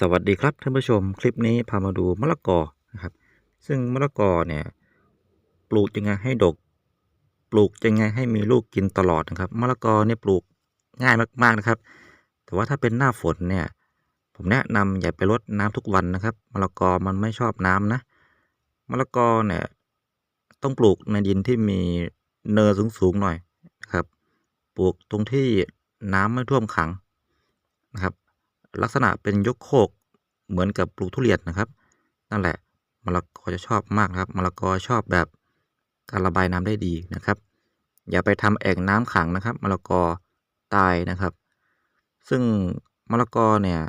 สวัสดีครับท่านผู้ชมคลิปนี้พามาดูมะละกอนะครับ ซึ่งมะละกอเนี่ยปลูกยังไงให้ดก ปลูกยังไงให้มีลูกกินตลอดนะครับมะละกอเนี่ยปลูกง่ายมากๆนะครับ แต่ว่าถ้าเป็นหน้าฝนเนี่ย ผมแนะนำอย่าไปรดน้ำทุกวันนะครับมะละกอมันไม่ชอบน้ำนะมะละกอเนี่ยต้องปลูกในดินที่มีเนินสูงๆหน่อยนะครับ ปลูกตรงที่น้ำไม่ท่วมขังนะครับ ลักษณะเป็นยกโคกเหมือนกับปลูกทุเรียนนะครับ นั่นแหละมะละกอจะชอบมากครับมะละกอชอบแบบการระบายน้ำได้ดีนะครับ อย่าไปทำแอ่งน้ำขังนะครับมะละกอตายนะครับ ซึ่งมะละกอเนี่ย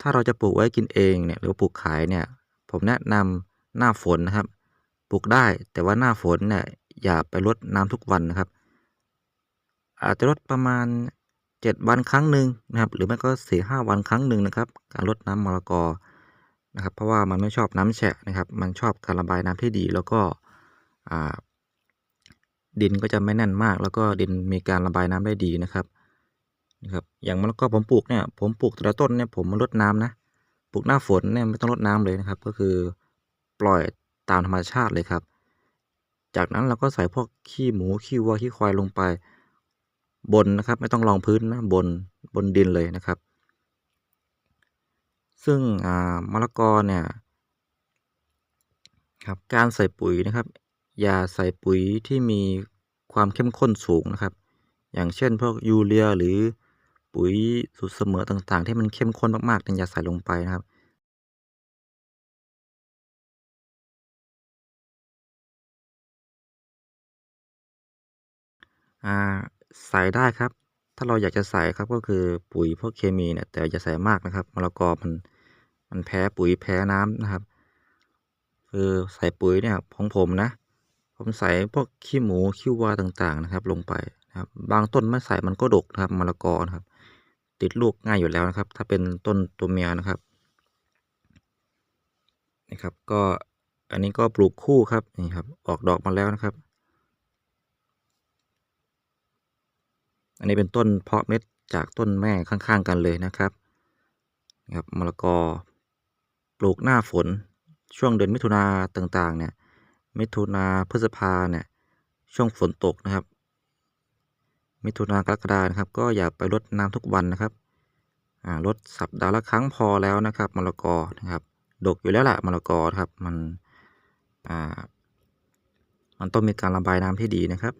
ถ้าเราจะปลูกไว้กินเองเนี่ยหรือปลูกขายเนี่ย ผมแนะนำหน้าฝนนะครับ ปลูกได้แต่ว่าหน้าฝนเนี่ยอย่าไปรดน้ำทุกวันนะครับ อาจจะรดประมาณ เจ็ดวันครั้งหนึ่งนะครับ หรือไม่ก็สี่ห้าวันครั้งหนึ่งนะครับ การรดน้ำมะละกอนะครับ เพราะว่ามันไม่ชอบน้ำแฉะนะครับ มันชอบการระบายน้ำที่ดี แล้วก็ดินก็จะไม่แน่นมาก แล้วก็ดินมีการระบายน้ำได้ดีนะครับนะครับ อย่างมะละกอผมปลูกเนี่ย ผมปลูกแต่ละต้นเนี่ยผมมารดน้ำนะ ปลูกหน้าฝนเนี่ยไม่ต้องรดน้ำเลยนะครับ ก็คือปล่อยตามธรรมชาติเลยครับ จากนั้นเราก็ใส่พวกขี้หมูขี้วัวขี้ควายลงไป บนนะครับ ไม่ต้องรองพื้นนะบนบนดินเลยนะครับ ซึ่งอ่ามะละกอเนี่ยครับการใส่ปุ๋ยนะครับ อย่าใส่ปุ๋ยที่มีความเข้มข้นสูงนะครับ อย่างเช่นพวกยูเรียหรือปุ๋ยสูตรเสมอต่างๆ ที่มันเข้มข้นมากๆนี่ยอย่าใส่ลงไปนะครับอ่า ใส่ได้ครับ ถ้าเราอยากจะใส่ครับก็คือปุ๋ยพวกเคมีเนี่ยแต่อย่าใส่มากนะครับมะละกอมันมันแพ้ปุ๋ยแพ้น้ำนะครับ คือใส่ปุ๋ยเนี่ยของผมนะ ผมใส่พวกขี้หมูขี้วัวต่างๆนะครับ ลงไปนะครับ บางต้นไม่ใส่มันก็ดกนะครับมะละกอนะครับ ติดลูกง่ายอยู่แล้วนะครับ ถ้าเป็นต้นตัวเมียนะครับนะครับ ก็อันนี้ก็ปลูกคู่ครับนี่ครับ ออกดอกมาแล้วนะครับ อันนี้เป็นต้นเพาะเม็ดจากต้นแม่ข้างๆกันเลยนะครับนะครับมะละกอปลูกหน้าฝนช่วงเดือนมิถุนาต่างๆ เนี่ย มิถุนาพฤษภาเนี่ย ช่วงฝนตกนะครับ มิถุนากรกฎานะครับ ก็อย่าไปรดน้ำทุกวันนะครับอ่ารดสัปดาห์ละครั้งพอแล้วนะครับมะละกอนะครับ ดกอยู่แล้วแหละมะละกอครับ มัน อ่า มันต้องมีการระบายน้ำที่ดีนะครับ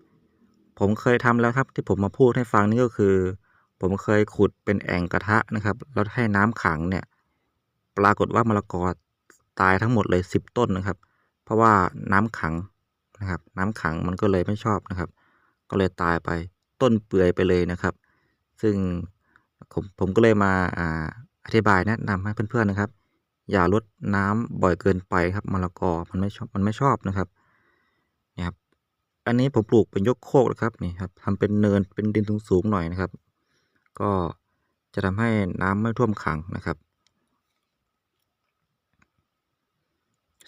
ผมเคยทำแล้วครับที่ผมมาพูดให้ฟังนี่ก็คือ ผมเคยขุดเป็นแอ่งกระทะนะครับ แล้วให้น้ำขังเนี่ย ปรากฏว่ามะละกอตายทั้งหมดเลยสิบต้นนะครับ เพราะว่าน้ำขังนะครับ น้ำขังมันก็เลยไม่ชอบนะครับ ก็เลยตายไปต้นเปื่อยไปเลยนะครับ ซึ่งผมผมก็เลยมาอ่าอธิบายแนะนำให้เพื่อนๆนะครับ อย่าลดน้ำบ่อยเกินไปครับมะละกอมันไม่ชอบมันไม่ชอบนะครับ อันนี้ผมปลูกเป็นยกโคกนะครับนี่ครับทำเป็นเนินเป็นดินสูงๆหน่อยนะครับ ก็จะทำให้น้ำไม่ท่วมขังนะครับ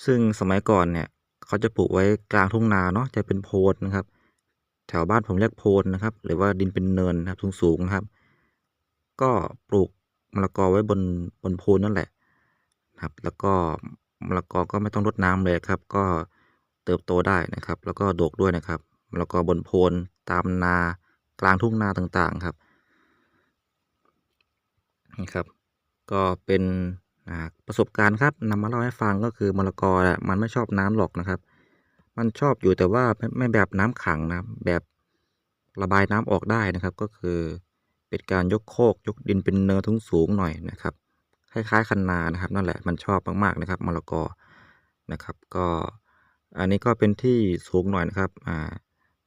ซึ่งสมัยก่อนเนี่ยเขาจะปลูกไว้กลางทุ่งนาเนาะจะเป็นโพนนะครับ แถวบ้านผมเรียกโพนนะครับ หรือว่าดินเป็นเนินนะครับสูงๆนะครับ ก็ปลูกมะละกอไว้บนบนโพนนั่นแหละครับ แล้วก็มะละกอก็ไม่ต้องรดน้ำเลยครับ ก็ ติบโตได้นะครับ แล้วก็ดกด้วยนะครับมะละกอบนโพนตามนากลางทุ่งนาต่างๆครับนี่ครับ ก็เป็นประสบการณ์ครับนำมาเล่าให้ฟังก็คือมะละกอน่ะมันไม่ชอบน้ำหรอกนะครับ มันชอบอยู่แต่ว่าไม่แบบน้ำขังนะแบบระบายน้ำออกได้นะครับ ก็คือเป็นการยกโคกยกดินเป็นเนินทุ่งสูงหน่อยนะครับคล้ายๆคันนานะครับ นั่นแหละมันชอบมากๆนะครับมะละกอนะครับ ก็ อันนี้ก็เป็นที่สูงหน่อยนะครับ อ่า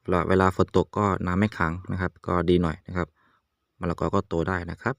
เวลาเวลาฝนตกก็น้ำไม่ขังนะครับ ก็ดีหน่อยนะครับมะละกอก็โตได้นะครับ